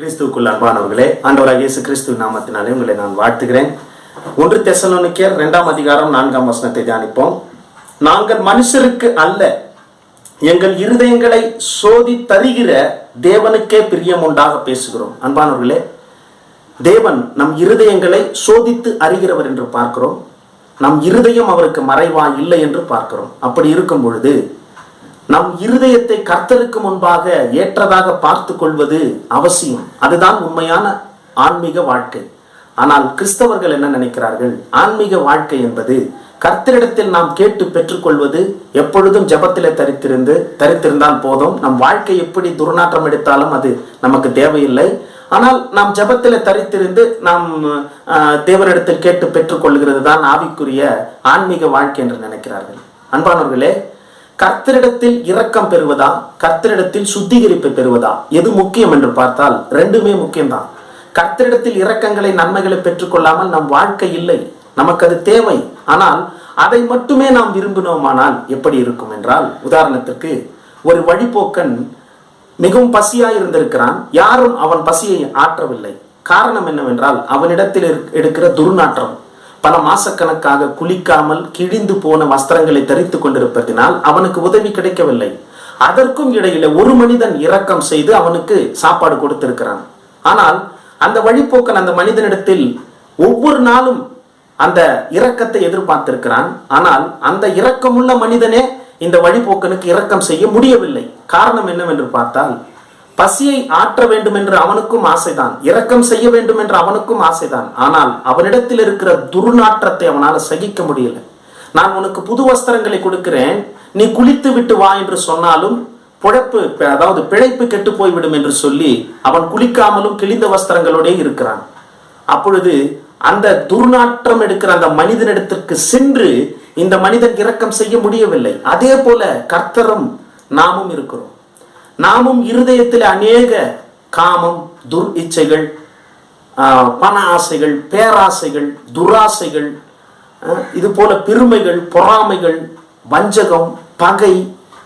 கிறிஸ்துவுக்குள் அன்பானவர்களே ஆண்டவராக இயேசு கிறிஸ்துவ நாமத்தினாலே உங்களை நான் வாழ்த்துகிறேன். ஒன்று தெசலோனிக்கேர் ரெண்டாம் அதிகாரம் நான்காம் வசனத்தை தியானிப்போம். நாங்கள் மனுஷருக்கு அல்ல எங்கள் இருதயங்களை சோதி தருகிற தேவனுக்கே பிரியம் உண்டாக பேசுகிறோம். அன்பானவர்களே தேவன் நம் இருதயங்களை சோதித்து அறிகிறவர் என்று பார்க்கிறோம். நம் இருதயம் அவருக்கு மறைவா இல்லை என்று பார்க்கிறோம். அப்படி இருக்கும் பொழுது நம் இருதயத்தை கர்த்தருக்கு முன்பாக ஏற்றதாக பார்த்து கொள்வது அவசியம். அதுதான் உண்மையான ஆன்மீக வாழ்க்கை. ஆனால் கிறிஸ்தவர்கள் என்ன நினைக்கிறார்கள்? ஆன்மீக வாழ்க்கை என்பது கர்த்தரிடத்தில் நாம் கேட்டு பெற்றுக்கொள்வது எப்பொழுதும் ஜபத்திலே தரித்திருந்து தரித்திருந்தால் போதும். நம் வாழ்க்கை எப்படி துர்நாற்றம் எடுத்தாலும் அது நமக்கு தேவையில்லை. ஆனால் நாம் ஜபத்தில் தரித்திருந்து நாம் ஆஹ், தேவனிடத்தில் கேட்டு பெற்றுக்கொள்கிறது தான் ஆவிக்குரிய ஆன்மீக வாழ்க்கை என்று நினைக்கிறார்கள். அன்பானவர்களே கர்த்தரிடத்தில் இரக்கம் பெறுவதா? கர்த்தரிடத்தில் சுத்திகரிப்பு பெறுவதா? எது முக்கியம் என்று பார்த்தால் ரெண்டுமே முக்கியம்தான். கர்த்தரிடத்தில் இரக்கங்களை நன்மைகளை பெற்றுக்கொள்ளாமல் நம் வாழ்க்கை இல்லை. நமக்கு அது தேவை. ஆனால் அதை மட்டுமே நாம் விரும்பினோமானால் எப்படி இருக்கும் என்றால் உதாரணத்திற்கு ஒரு வழிபோக்கன் மிகவும் பசியாய் இருந்திருக்கிறான். யாரும் அவன் பசியை ஆற்றவில்லை. காரணம் என்னவென்றால் அவனிடத்தில் எடுக்கிற துர்நாற்றம். பல மாசக்கணக்காக குளிக்காமல் கிழிந்து போன வஸ்திரங்களை தரித்து கொண்டிருப்பதினால் அவனுக்கு உதவி கிடைக்கவில்லை. அதற்கும் இடையில ஒரு மனிதன் இரக்கம் செய்து அவனுக்கு சாப்பாடு கொடுத்திருக்கிறான். ஆனால் அந்த வழிப்போக்கன் அந்த மனிதனிடத்தில் ஒவ்வொரு நாளும் அந்த இரக்கத்தை எதிர்பார்த்திருக்கிறான். ஆனால் அந்த இரக்கமுள்ள மனிதனே இந்த வழிபோக்கனுக்கு இரக்கம் செய்ய முடியவில்லை. காரணம் என்னவென்று பார்த்தால் பசியை ஆற்ற வேண்டும் என்று அவனுக்கும் ஆசைதான். இரக்கம் செய்ய வேண்டும் என்று அவனுக்கும் ஆசைதான். ஆனால் அவனிடத்தில் இருக்கிற துர்நாற்றத்தை அவனால் சகிக்க முடியல. நான் உனக்கு புது வஸ்திரங்களை கொடுக்கிறேன். நீ குளித்து விட்டு வா என்று சொன்னாலும் புழப்பு அதாவது பிழைப்பு கெட்டு போய்விடும் என்று சொல்லி அவன் குளிக்காமலும் கிழிந்த வஸ்திரங்களோடே இருக்கிறான். அப்பொழுது அந்த துர்நாற்றம் எடுக்கிற அந்த மனிதனிடத்திற்கு சென்று இந்த மனிதன் இரக்கம் செய்ய முடியவில்லை. அதே போல கர்த்தரும் நாமும் இருக்கிறோம். நாமும் இருதயத்தில் அநேக காமம் துர் இச்சைகள் பண ஆசைகள் பேராசைகள் துராசைகள் ஆஹ், இது போல பெருமைகள் பொறாமைகள் வஞ்சகம் பகை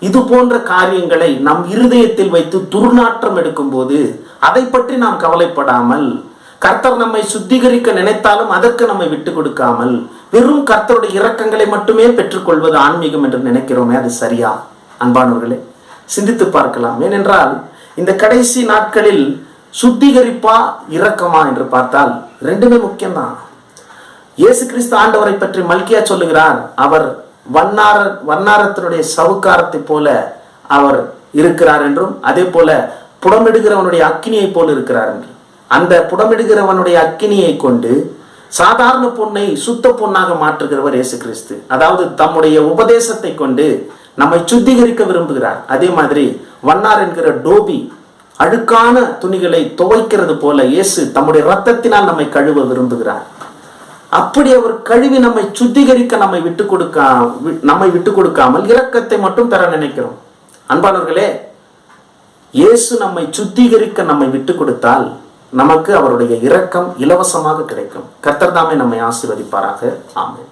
இது போன்ற காரியங்களை நம் இருதயத்தில் வைத்து துர்நாற்றம் எடுக்கும்போது அதை பற்றி நாம் கவலைப்படாமல் கர்த்தர் நம்மை சுத்திகரிக்க நினைத்தாலும் அதற்கு நம்மை விட்டு கொடுக்காமல் வெறும் கர்த்தருடைய இரக்கங்களை மட்டுமே பெற்றுக்கொள்வது ஆன்மீகம் என்று நினைக்கிறோமே அது சரியா? அன்பானவர்களே சிந்தித்து பார்க்கலாம். ஏனென்றால் இந்த கடைசி நாட்களில் சுத்திகரிப்பா இரக்கமா என்று பார்த்தால் ரெண்டுமே முக்கியம்தான். இயேசு கிறிஸ்து ஆண்டவரை பற்றி மல்கியா சொல்லுகிறார் அவர் வண்ணார வண்ணாரத்தினுடைய சவுக்காரத்தை போல அவர் இருக்கிறார் என்றும் அதே போல புடமிடுகிறவனுடைய அக்கினியை போல இருக்கிறார் என்று அந்த புடமிடுகிறவனுடைய அக்கினியை கொண்டு சாதாரண பொண்ணை சுத்த பொண்ணாக மாற்றுகிறவர் இயேசு கிறிஸ்து. அதாவது தம்முடைய உபதேசத்தை கொண்டு நம்மை சுத்திகரிக்க விரும்புகிறார். அதே மாதிரி வண்ணார் என்கிற டோபி அழுக்கான துணிகளை துவைக்கிறது போல இயேசு தம்முடைய ரத்தத்தினால் நம்மை கழுவ விரும்புகிறார். அப்படி அவர் கழுவி நம்மை சுத்திகரிக்க நம்மை விட்டு கொடுக்கா நம்மை விட்டு கொடுக்காமல் இரக்கத்தை மட்டும் பெற நினைக்கிறோம். அன்பானவர்களே இயேசு நம்மை சுத்திகரிக்க நம்மை விட்டு கொடுத்தால் நமக்கு அவருடைய இரக்கம் இலவசமாக கிடைக்கும். கர்த்தர்தாமே நம்மை ஆசீர்வதிப்பாராக. ஆமேன்.